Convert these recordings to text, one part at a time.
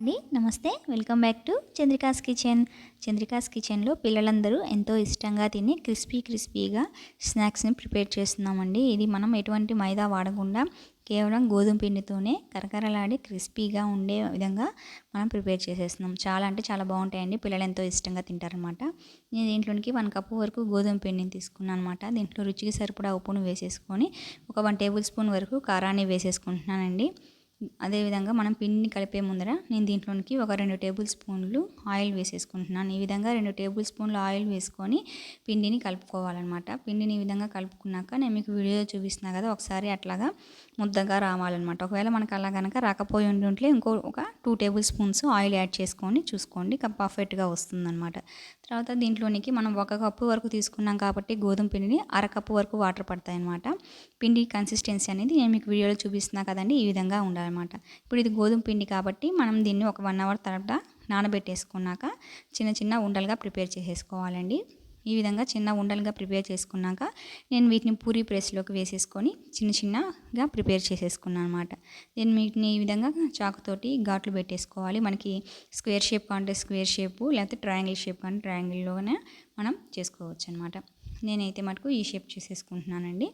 అండి నమస్తే. Welcome back to Chandrika's kitchen. Chandrika's కిచెన్లో పిల్లలందరూ ఎంతో ఇష్టంగా తిని క్రిస్పీ క్రిస్పీగా స్నాక్స్ని ప్రిపేర్ చేస్తున్నామండి. ఇది మనం ఎటువంటి మైదా వాడకుండా కేవలం గోధుమ పిండితోనే కరకరలాడి క్రిస్పీగా ఉండే విధంగా మనం ప్రిపేర్ చేసేస్తున్నాం. చాలా అంటే చాలా బాగుంటాయండి. పిల్లలు ఎంతో ఇష్టంగా తింటారనమాట నేను దీంట్లోనికి వన్ కప్పు వరకు గోధుమ పిండిని తీసుకున్నాను అనమాట దీంట్లో రుచికి సరిపడా ఉప్పును వేసేసుకొని ఒక వన్ టేబుల్ స్పూన్ వరకు కారాన్ని వేసేసుకుంటున్నానండి. అదేవిధంగా మనం పిండిని కలిపే ముందర నేను దీంట్లోనికి ఒక రెండు టేబుల్ స్పూన్లు ఆయిల్ వేసేసుకుంటున్నాను. ఈ విధంగా రెండు టేబుల్ స్పూన్లు ఆయిల్ వేసుకొని పిండిని కలుపుకోవాలన్నమాట. పిండిని ఈ విధంగా కలుపుకున్నాక నేను మీకు వీడియో చూపిస్తున్నా కదా ఒకసారి అట్లాగా ముద్దగా రావాలన్నమాట. ఒకవేళ మనకు అలా కనుక రాకపోయి ఉంటుంటే ఇంకో ఒక two table spoons oil add చేసుకొని చూసుకోండి. పర్ఫెక్ట్గా వస్తుందన్నమాట. తర్వాత దీంట్లోనికి మనం ఒక కప్పు వరకు తీసుకున్నాం కాబట్టి గోధుమ పిండిని అరకప్పు వరకు వాటర్ పడతాయి అన్నమాట పిండి కన్సిస్టెన్సీ అనేది నేను మీకు వీడియోలో చూపిస్తున్నా కదండి ఈ విధంగా ఉండాలన్నమాట. ఇప్పుడు ఇది గోధుమ పిండి కాబట్టి మనం దీన్ని ఒక వన్ అవర్ తర్వాత నానబెట్టేసుకున్నాక చిన్న చిన్న ఉండలుగా ప్రిపేర్ చేసేసుకోవాలండి. ఈ విధంగా చిన్న ఉండలుగా ప్రిపేర్ చేసుకున్నాక నేను వీటిని పూరి ప్రెస్లోకి వేసేసుకొని చిన్న చిన్నగా ప్రిపేర్ చేసేసుకున్నాను అనమాట నేను వీటిని ఈ విధంగా చాకుతోటి ఘాట్లు పెట్టేసుకోవాలి. మనకి స్క్వేర్ షేప్ కాంటే స్క్వేర్ షేపు లేకపోతే ట్రయాంగిల్ షేప్ కానీ ట్రయాంగిల్లోనే మనం చేసుకోవచ్చు అనమాట నేనైతే మటుకు ఈ షేప్ చేసేసుకుంటున్నానండి.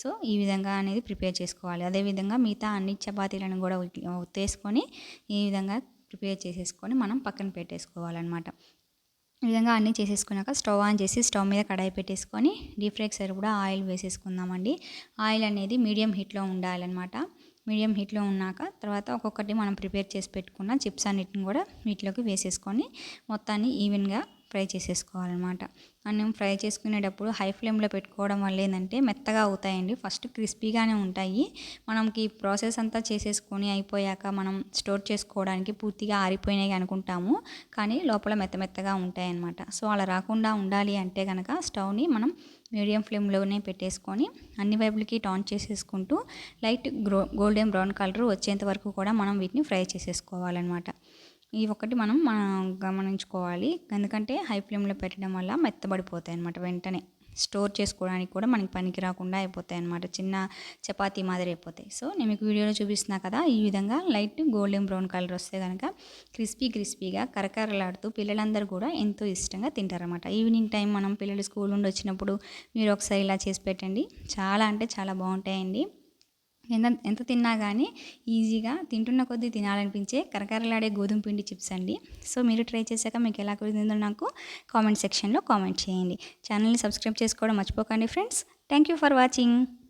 సో ఈ విధంగా అనేది ప్రిపేర్ చేసుకోవాలి. అదేవిధంగా మిగతా అన్ని చపాతీలను కూడా ఉత్తేసుకొని ఈ విధంగా ప్రిపేర్ చేసేసుకొని మనం పక్కన పెట్టేసుకోవాలన్నమాట. ఈ విధంగా అన్నీ చేసేసుకున్నాక స్టవ్ ఆన్ చేసి స్టవ్ మీద కడాయి పెట్టేసుకొని డీప్ ఫ్రైకి సరిపడా ఆయిల్ వేసేసుకుందామండి. ఆయిల్ అనేది మీడియం హీట్లో ఉండాలన్నమాట. మీడియం హీట్లో ఉన్నాక తర్వాత ఒక్కొక్కటి మనం ప్రిపేర్ చేసి పెట్టుకున్న చిప్స్ అన్నిటిని కూడా వీటిలోకి వేసేసుకొని మొత్తాన్ని ఈవెన్గా ఫ్రై చేసేసుకోవాలన్నమాట. అన్నం ఫ్రై చేసుకునేటప్పుడు హై ఫ్లేమ్లో పెట్టుకోవడం వల్ల ఏంటంటే మెత్తగా అవుతాయండి. ఫస్ట్ క్రిస్పీగానే ఉంటాయి. మనకి ప్రాసెస్ అంతా చేసేసుకొని అయిపోయాక మనం స్టోర్ చేసుకోవడానికి పూర్తిగా ఆరిపోయినాయి అనుకుంటాము. కానీ లోపల మెత్త మెత్తగా ఉంటాయన్నమాట. సో అలా రాకుండా ఉండాలి అంటే కనుక స్టవ్ని మనం మీడియం ఫ్లేమ్లోనే పెట్టేసుకొని అన్ని వైపులకి టాన్ చేసేసుకుంటూ లైట్ గ్రో గోల్డెన్ బ్రౌన్ కలర్ వచ్చేంత వరకు కూడా మనం వీటిని ఫ్రై చేసేసుకోవాలన్నమాట. ఈ ఒకటి మనం మనం గమనించుకోవాలి. ఎందుకంటే హై ఫ్లేమ్లో పెట్టడం వల్ల మెత్తబడిపోతాయి అనమాట వెంటనే. స్టోర్ చేసుకోవడానికి కూడా మనకి పనికి రాకుండా అయిపోతాయి అనమాట చిన్న చపాతీ మాదిరి అయిపోతాయి. సో నేను మీకు వీడియోలో చూపిస్తున్నా కదా ఈ విధంగా లైట్ గోల్డెన్ బ్రౌన్ కలర్ వస్తే కనుక క్రిస్పీ క్రిస్పీగా కరకరలాడుతూ పిల్లలందరూ కూడా ఎంతో ఇష్టంగా తింటారనమాట ఈవినింగ్ టైం మనం పిల్లలు స్కూల్ నుండి వచ్చినప్పుడు మీరు ఒకసారి ఇలా చేసి పెట్టండి. చాలా అంటే చాలా బాగుంటాయండి. ఎంత ఎంత తిన్నా కానీ ఈజీగా తింటున్న కొద్దీ తినాలనిపించే కరకరలాడే గోధుమ పిండి చిప్స్ అండి. సో మీరు ట్రై చేశాక మీకు ఎలా కుదిరిందో నాకు కామెంట్ సెక్షన్లో కామెంట్ చేయండి. ఛానల్ని సబ్స్క్రైబ్ చేసుకోవడం మర్చిపోకండి friends. Thank you for watching.